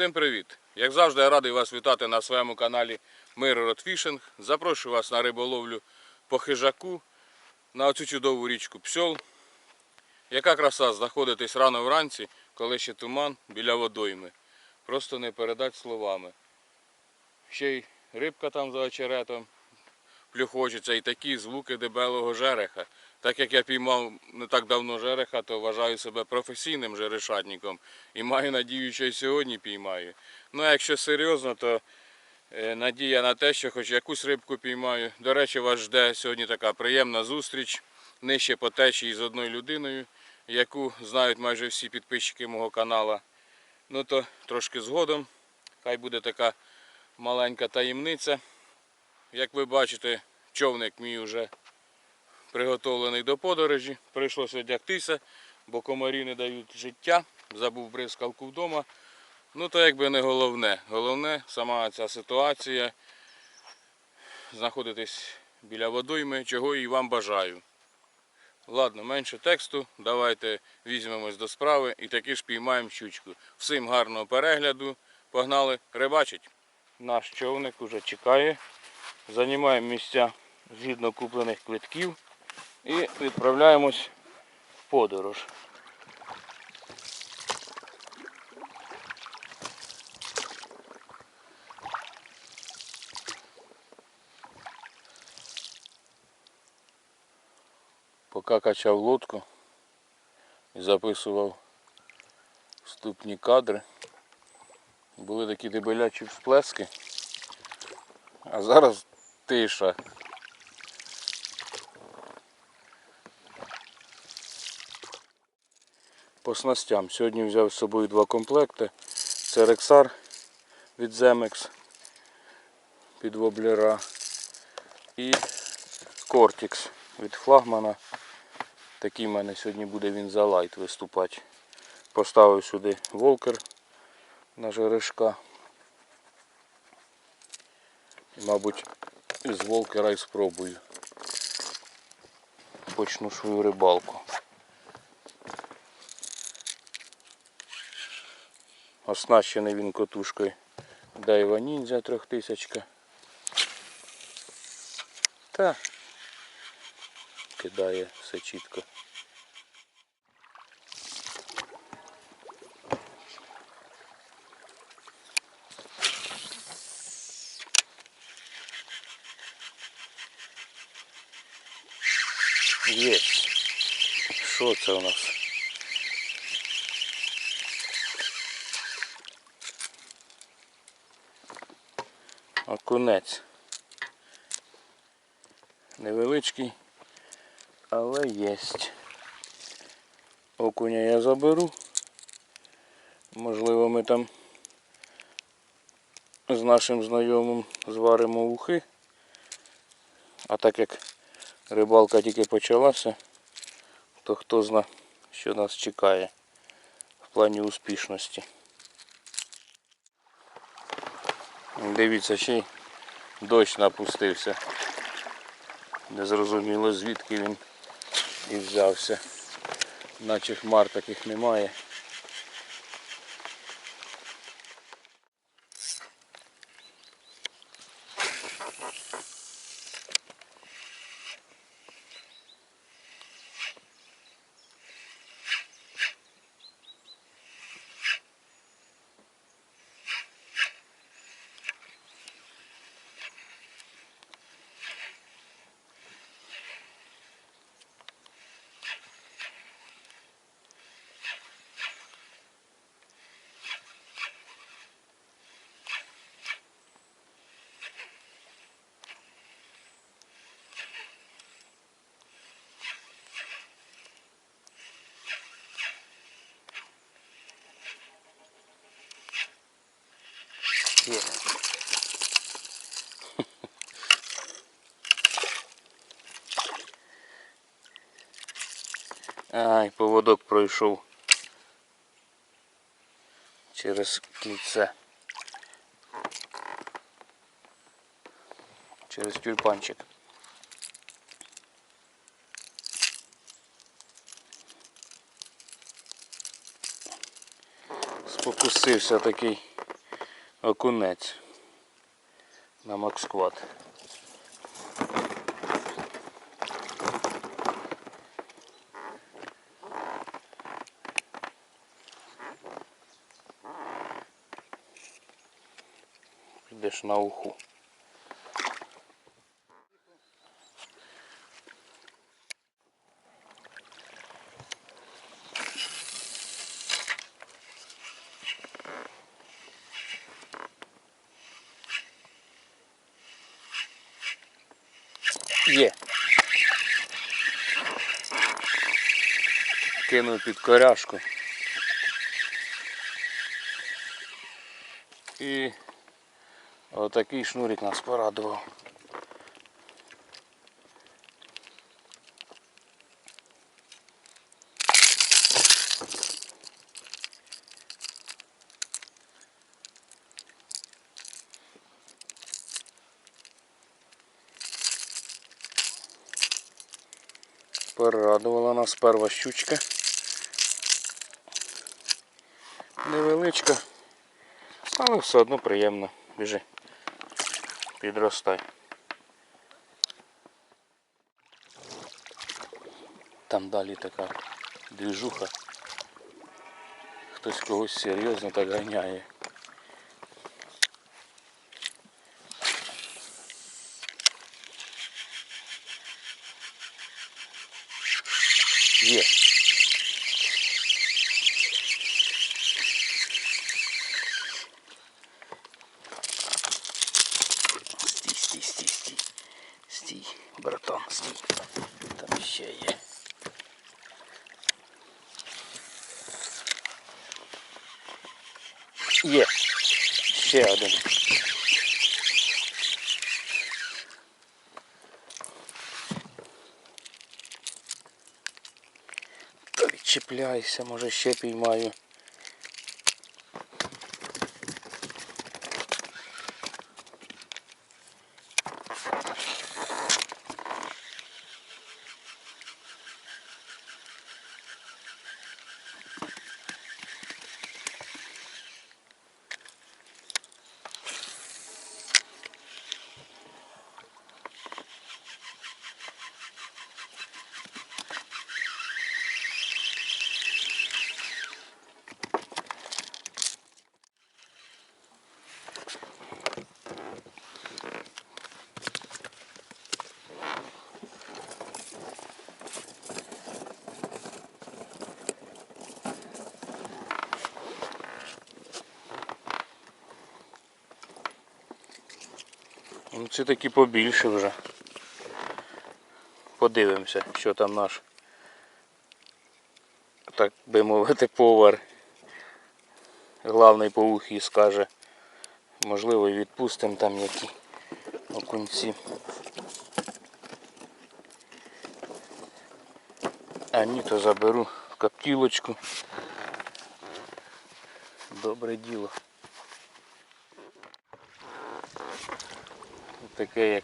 всім привіт! Як завжди, я радий вас вітати на своєму каналі Мирород Фішинг. Запрошую вас на риболовлю по хижаку на оцю чудову річку Псьол. Яка краса знаходитись рано вранці, коли ще туман біля водойми. Просто не передати словами. Ще й рибка там за очеретом плюхочеться і такі звуки дебелого жереха. Так як я піймав не так давно жереха, то вважаю себе професійним жерешатником і маю надію, що й сьогодні піймаю. Ну а якщо серйозно, то е, надія на те, що хоч якусь рибку піймаю. До речі, вас жде сьогодні така приємна зустріч нижче по течії з одною людиною, яку знають майже всі підписчики мого канала. Ну то трошки згодом. Хай буде така маленька таємниця. Як ви бачите, човник мій вже приготовлений до подорожі. Прийшлося одягтися, бо комарі не дають життя. Забув бризкалку вдома. Ну то якби не головне. Головне сама ця ситуація. Знаходитись біля водойми, чого і вам бажаю. Ладно, менше тексту. Давайте візьмемось до справи і таки ж піймаємо щучку. Всім гарного перегляду. Погнали рибачить. Наш човник уже чекає. Займаємо місця згідно куплених квитків і відправляємось в подорож. Поки качав лодку і записував вступні кадри, були такі дебелячі всплески, а зараз тиша. По снастям. Сьогодні взяв з собою два комплекти. Це Рексар від Zemex під воблера і Cortex від флагмана. Такий в мене сьогодні буде він за лайт виступати. Поставив сюди волкер на жерешка. Мабуть, з волкера і спробую. Почну свою рибалку. Оснащений він котушкою Daiwa Ninja 3000. Та кидає все чітко. Є. Що це у нас? Окунець. Невеличкий, але єсть. Окуня я заберу. Можливо, ми там з нашим знайомим зваримо ухи. А так як рибалка тільки почалася, то хто зна, що нас чекає в плані успішності. Дивіться, ще й дощ напустився. Незрозуміло звідки він і взявся. Наче хмар таких немає. Є. Ай, поводок пройшов через кільце. Через тюльпанчик. Спокусився такий окунець на Максквад. Підеш на уху. Є. Кинув під коряшку. І отакий шнурик нас порадував. Порадувала нас перша щучка. Невеличка, але все одно приємно. Біжи. Підростай. Там далі така двіжуха. Хтось когось серйозно так ганяє. Є. Ще один. Та може ще піймаю. Ну, Ці такі побільше вже. Подивимося, що там наш, так би мовити, повар. Главний по ухі скаже. Можливо, відпустимо там які окунці. А ні, то заберу коптілочку. Добре діло. Таке як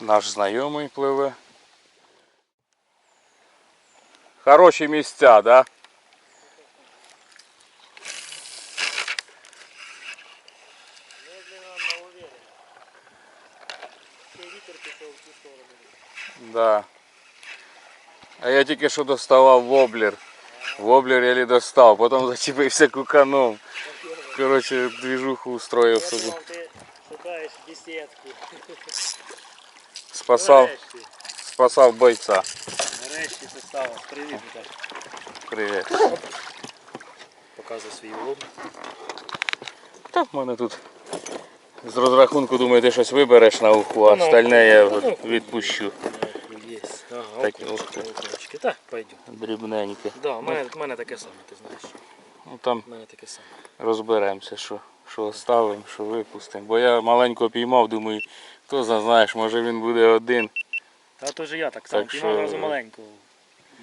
наш знайомий пливе. Хороші місця, да? Медленно, но уверенно. Ще вітер пішов в цю сторону. Да. А я тільки що доставав воблер. Воблер я достав, потім зачепився куканом. Коротше, двіжуху устроїв Я собі. Десятку. Спасав, Нарешті, спасав бойця. нарешті ти став. Привіт, Віталій. Привіт. Показуй свій улов. Та в мене тут з розрахунку, думаю, ти щось вибереш на уху, а Ну, остальне я ну, відпущу. Є. Ага, Так, окунчики, ух ти. окунчики. Так, пойдем. Дрібненьке. Да, у мене, у мене таке саме, ти знаєш. Ну там У мене таке саме. розберемося, що, що оставимо, що випустимо. Бо я маленько піймав, думаю, хто знає, знаєш, може він буде один. Та то ж я так само. Так піймав що- разу маленького.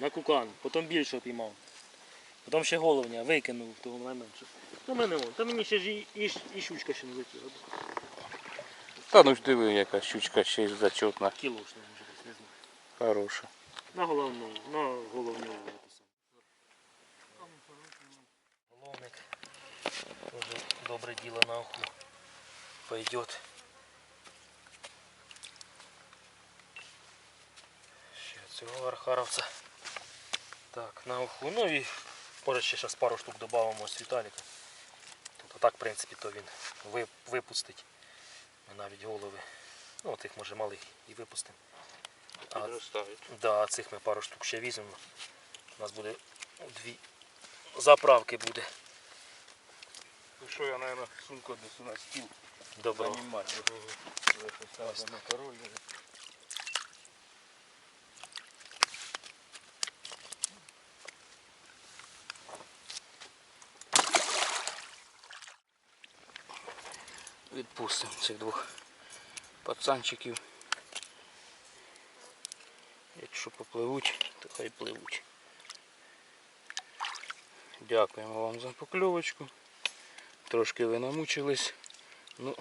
На кукан, потім більшого піймав. Потім ще головня, викинув того найменше. Та мене вон, та мені ще ж і, і, і щучка ще не летіла. Та ну ж диви, яка щучка ще й зачетна, Кіло ж не може бути, не знаю. хороша. На головну, на головню. Добре діло на уху пойдет. Ще цього архаровця. Так, на уху. Ну і може ще зараз пару штук додамо з Віталіка. Тобто так, в принципі, то він ви- випустить. Навіть голови. Ну, тих може малих і випустимо. А, да, цих ми пару штук ще візьмемо. У нас буде дві заправки буде. Ну що, я, мабуть, сумку десь на стіл Добро. Ось так. макарони. Відпустимо цих двох пацанчиків. Якщо попливуть, то хай пливуть. Дякуємо вам за покльовочку. Трошки ви намучились. Ну,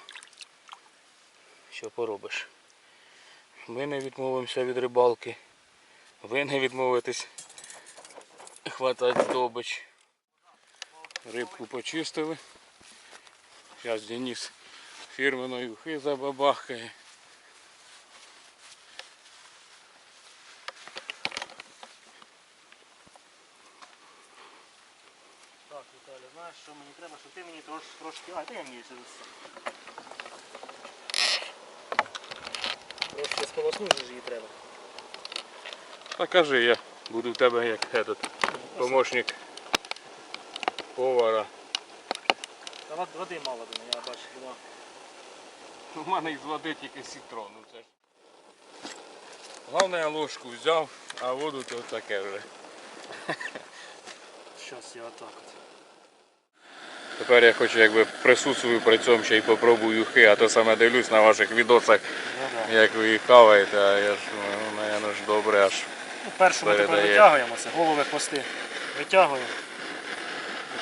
що поробиш? Ми не відмовимося від рибалки. Ви не відмовитесь хватати здобич. Рибку почистили. Зараз Денис фірменної ухи забабахкає. Так, Віталя, знаєш, що мені треба, щоб ти мені трош, трошки... А, ти я мені через це. Трошки сполоснути ж її треба. Та кажи, я буду в тебе як этот, помощник повара. Та вод- води мало до мене, я бачу, була. У мене із води тільки сітрон. Ну, це ж. Головне я ложку взяв, а воду то таке вже. Щас я отак от. Тепер я хочу якби присутствую при цьому ще й попробую хи, а то саме дивлюсь на ваших відосах, Ну. Як ви їх хаваєте, а я ж ну, наверно ж добре аж. Ну, першу ми тепер Передає. витягуємо це, голови, хвости витягуємо.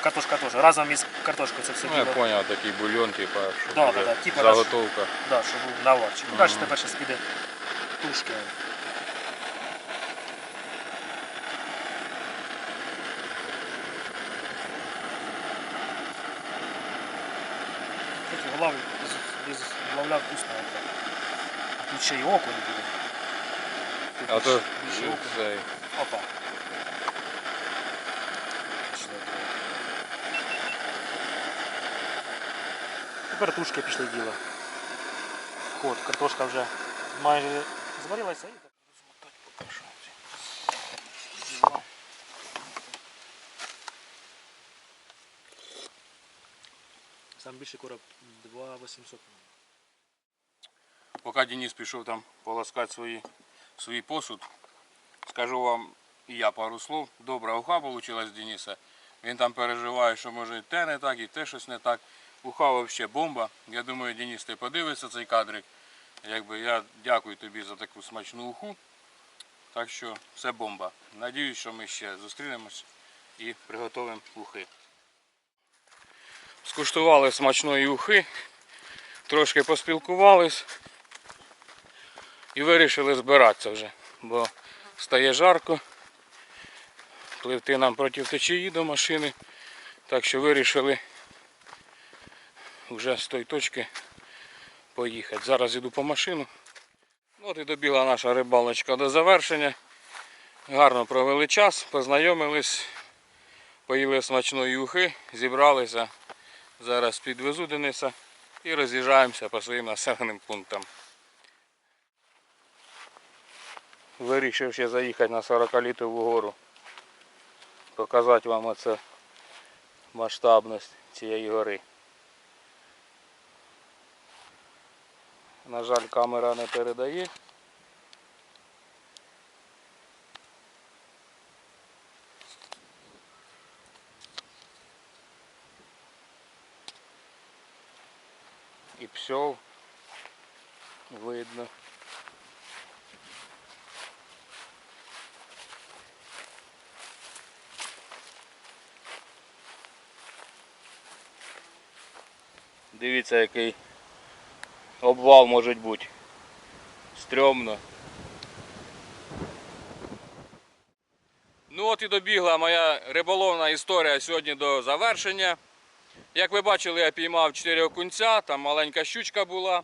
Картошка теж. Разом із картошкою це все Ну, я діло. зрозумів, такий бульон, типа, що Да, буде да, да, типа заготовка. Да, щоб був наварчик. Ну, далі тепер зараз піде тушки. Кстати, головля вкусно. это. А тут ще й окунь буде. Тут А то більше- більше окунь. цей. Опа. Пішли туди. Тепер тушки пішли діло. Ход, картошка вже майже зварилася і так розмотати поки що. Діла. Сам більше короб 2800. Поки Денис пішов там полоскати свої, свій посуд, скажу вам і я пару слов. Добра уха вийшла з Дениса. Він там переживає, що може і те не так, і те щось не так. Уха взагалі бомба. Я думаю, Денис, ти подивишся цей кадрик. Якби я дякую тобі за таку смачну уху. Так що все бомба. Надіюсь, що ми ще зустрінемось і приготуємо ухи. Скуштували смачної ухи, трошки поспілкувались і вирішили збиратися вже, бо стає жарко. Пливти нам проти течії до машини. Так що вирішили вже з тої точки поїхати. Зараз йду по машину. От і добігла наша рибалочка до завершення. Гарно провели час, познайомились, поїли смачної ухи, зібралися. Зараз підвезу Дениса і роз'їжджаємося по своїм населеним пунктам. Вирішив ще заїхати на 40-літову гору. Показати вам оце масштабність цієї гори. На жаль, камера не передає. Дивіться, який обвал може бути. Стрьомно. Ну от і добігла моя риболовна історія сьогодні до завершення. Як ви бачили, я піймав 4 окунця, там маленька щучка була.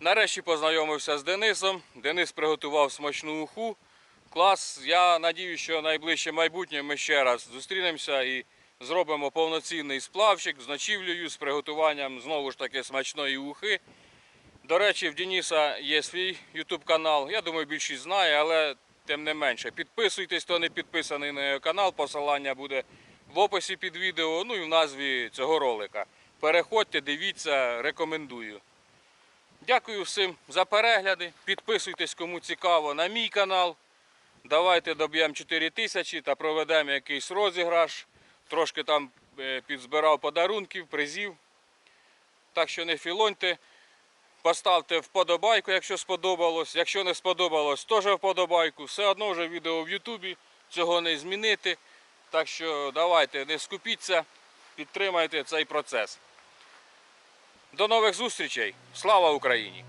Нарешті познайомився з Денисом. Денис приготував смачну уху. Клас. Я надію, що найближче майбутнє ми ще раз зустрінемося і зробимо повноцінний сплавчик з ночівлею, з приготуванням знову ж таки смачної ухи. До речі, в Дениса є свій YouTube канал. Я думаю, більшість знає, але тим не менше. Підписуйтесь, хто не підписаний на його канал. Посилання буде в описі під відео, ну і в назві цього ролика. Переходьте, дивіться, рекомендую. Дякую всім за перегляди. Підписуйтесь, кому цікаво, на мій канал. Давайте доб'ємо 4 тисячі та проведемо якийсь розіграш. Трошки там е, підзбирав подарунків, призів. Так що не філоньте. Поставте вподобайку, якщо сподобалось. Якщо не сподобалось, теж вподобайку. Все одно вже відео в Ютубі. Цього не змінити. Так що давайте, не скупіться, підтримайте цей процес. До нових зустрічей. Слава Україні!